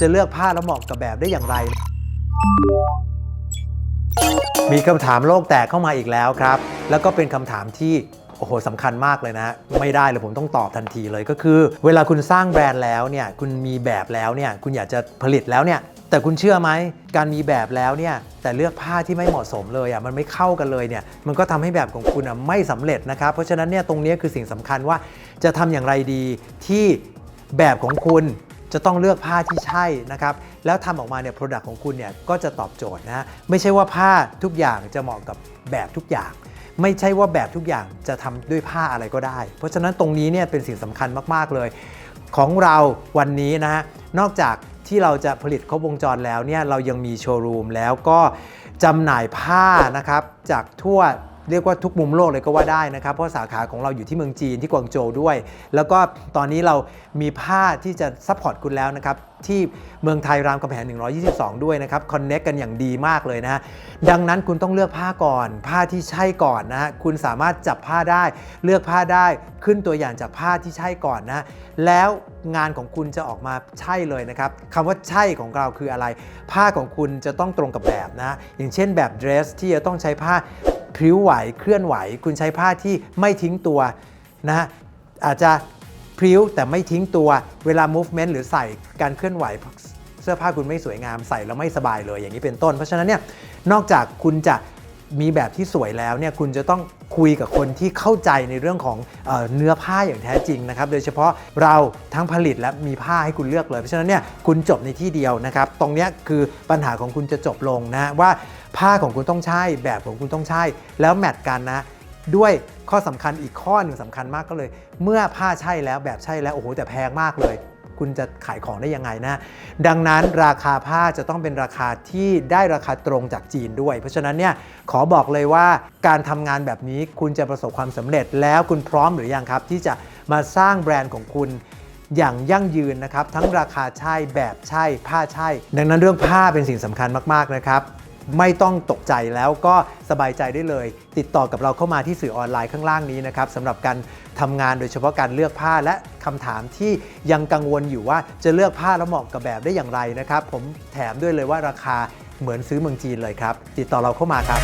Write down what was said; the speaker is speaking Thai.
จะเลือกผ้าแล้วเหมาะกับแบบได้อย่างไร มีคำถามโลกแตกเข้ามาอีกแล้วครับ แล้วก็เป็นคำถามที่โอ้โหสำคัญมากเลยนะ ไม่ได้เลยผมต้องตอบทันทีเลยก็คือ เวลาคุณสร้างแบรนด์แล้วเนี่ยคุณมีแบบแล้วเนี่ยคุณอยากจะผลิตแล้วเนี่ยแต่คุณเชื่อไหมการมีแบบแล้วเนี่ยแต่เลือกผ้าที่ไม่เหมาะสมเลยอะมันไม่เข้ากันเลยเนี่ยมันก็ทำให้แบบของคุณอะไม่สำเร็จนะครับ เพราะฉะนั้นเนี่ยตรงนี้คือสิ่งสำคัญว่าจะทำอย่างไรดีที่แบบของคุณ จะต้องเลือกผ้าที่ใช่นะครับ แล้วทำออกมาเนี่ย Product ของคุณเนี่ยก็จะตอบโจทย์นะไม่ใช่ว่าผ้าทุกอย่างจะเหมาะกับแบบทุกอย่าง ไม่ใช่ว่าแบบทุกอย่างจะทำด้วยผ้าอะไรก็ได้ เพราะฉะนั้นตรงนี้เนี่ยเป็นสิ่งสำคัญมาก ๆ เลย ของเราวันนี้นะฮะนอกจากที่เราจะผลิตครบวงจรแล้วเนี่ยเรายังมีโชว์รูมแล้วก็จำหน่ายผ้านะครับจากทั่ว เรียกว่าทุกมุมโลกเลยก็ว่าได้นะครับ เพราะสาขาของเราอยู่ที่เมืองจีนที่กวางโจวด้วย แล้วก็ตอนนี้เรามีผ้าที่จะซัพพอร์ตคุณแล้วนะครับ ที่เมืองไทยรามคำแหง122 ด้วยนะครับคอนเน็กกันอย่างดีมากเลยนะฮะดังนั้นคุณต้องเลือกผ้าก่อน ผ้าที่ใช่ก่อนนะฮะคุณสามารถจับผ้าได้ เลือกผ้าได้ขึ้นตัวอย่างจากผ้าที่ใช่ก่อนนะแล้วงานของคุณจะออกมาใช่เลยนะครับคำว่าใช่ของเราคืออะไร ผ้าของคุณจะต้องตรงกับแบบนะ อย่างเช่นแบบเดรสที่จะต้องใช้ผ้า พริ้วไหวเคลื่อนไหว คุณใช้ผ้าที่ไม่ทิ้งตัวนะฮะอาจจะพริ้วแต่ไม่ทิ้งตัวเวลา movement หรือใส่การเคลื่อนไหวเสื้อผ้าคุณไม่สวยงามใส่แล้วไม่สบายเลยอย่างนี้เป็นต้น เพราะฉะนั้นเนี่ยนอกจากคุณจะ มีแบบที่สวยแล้วเนี่ยคุณจะต้องคุยกับคนที่เข้าใจในเรื่องของเออเนื้อผ้าอย่างแท้จริงนะครับ โดยเฉพาะเราทั้งผลิตและมีผ้าให้คุณเลือกเลย เพราะฉะนั้นเนี่ยคุณจบในที่เดียวนะครับ ตรงเนี้ยคือปัญหาของคุณจะจบลงนะว่าผ้าของคุณต้องใช่ แบบของคุณต้องใช่ แล้วแมทกันนะ ด้วยข้อสำคัญอีกข้อหนึ่งสำคัญมากก็เลย เมื่อผ้าใช่แล้วแบบใช่แล้วโอ้โหแต่แพงมากเลย คุณจะขายของได้ยังไงนะดังนั้นราคาผ้าจะต้องเป็นราคาที่ได้ราคาตรงจากจีนด้วย เพราะฉะนั้นเนี่ยขอบอกเลยว่าการทำงานแบบนี้คุณจะประสบความสำเร็จแล้วคุณพร้อมหรือยังครับ ที่จะมาสร้างแบรนด์ของคุณอย่างยั่งยืนนะครับ ทั้งราคาใช่แบบใช่ผ้าใช่ ดังนั้นเรื่องผ้าเป็นสิ่งสำคัญมาก ๆ นะครับ ไม่ต้องตกใจแล้วก็สบายใจได้เลย ติดต่อกับเราเข้ามาที่สื่อออนไลน์ข้างล่างนี้นะครับสำหรับการทำงานโดยเฉพาะการเลือกผ้าและคำถามที่ยังกังวลอยู่ว่าจะเลือกผ้าแล้วเหมาะกับแบบได้อย่างไรนะครับ ผมแถมด้วยเลยว่าราคาเหมือนซื้อเมืองจีนเลยครับ ติดต่อเราเข้ามาครับ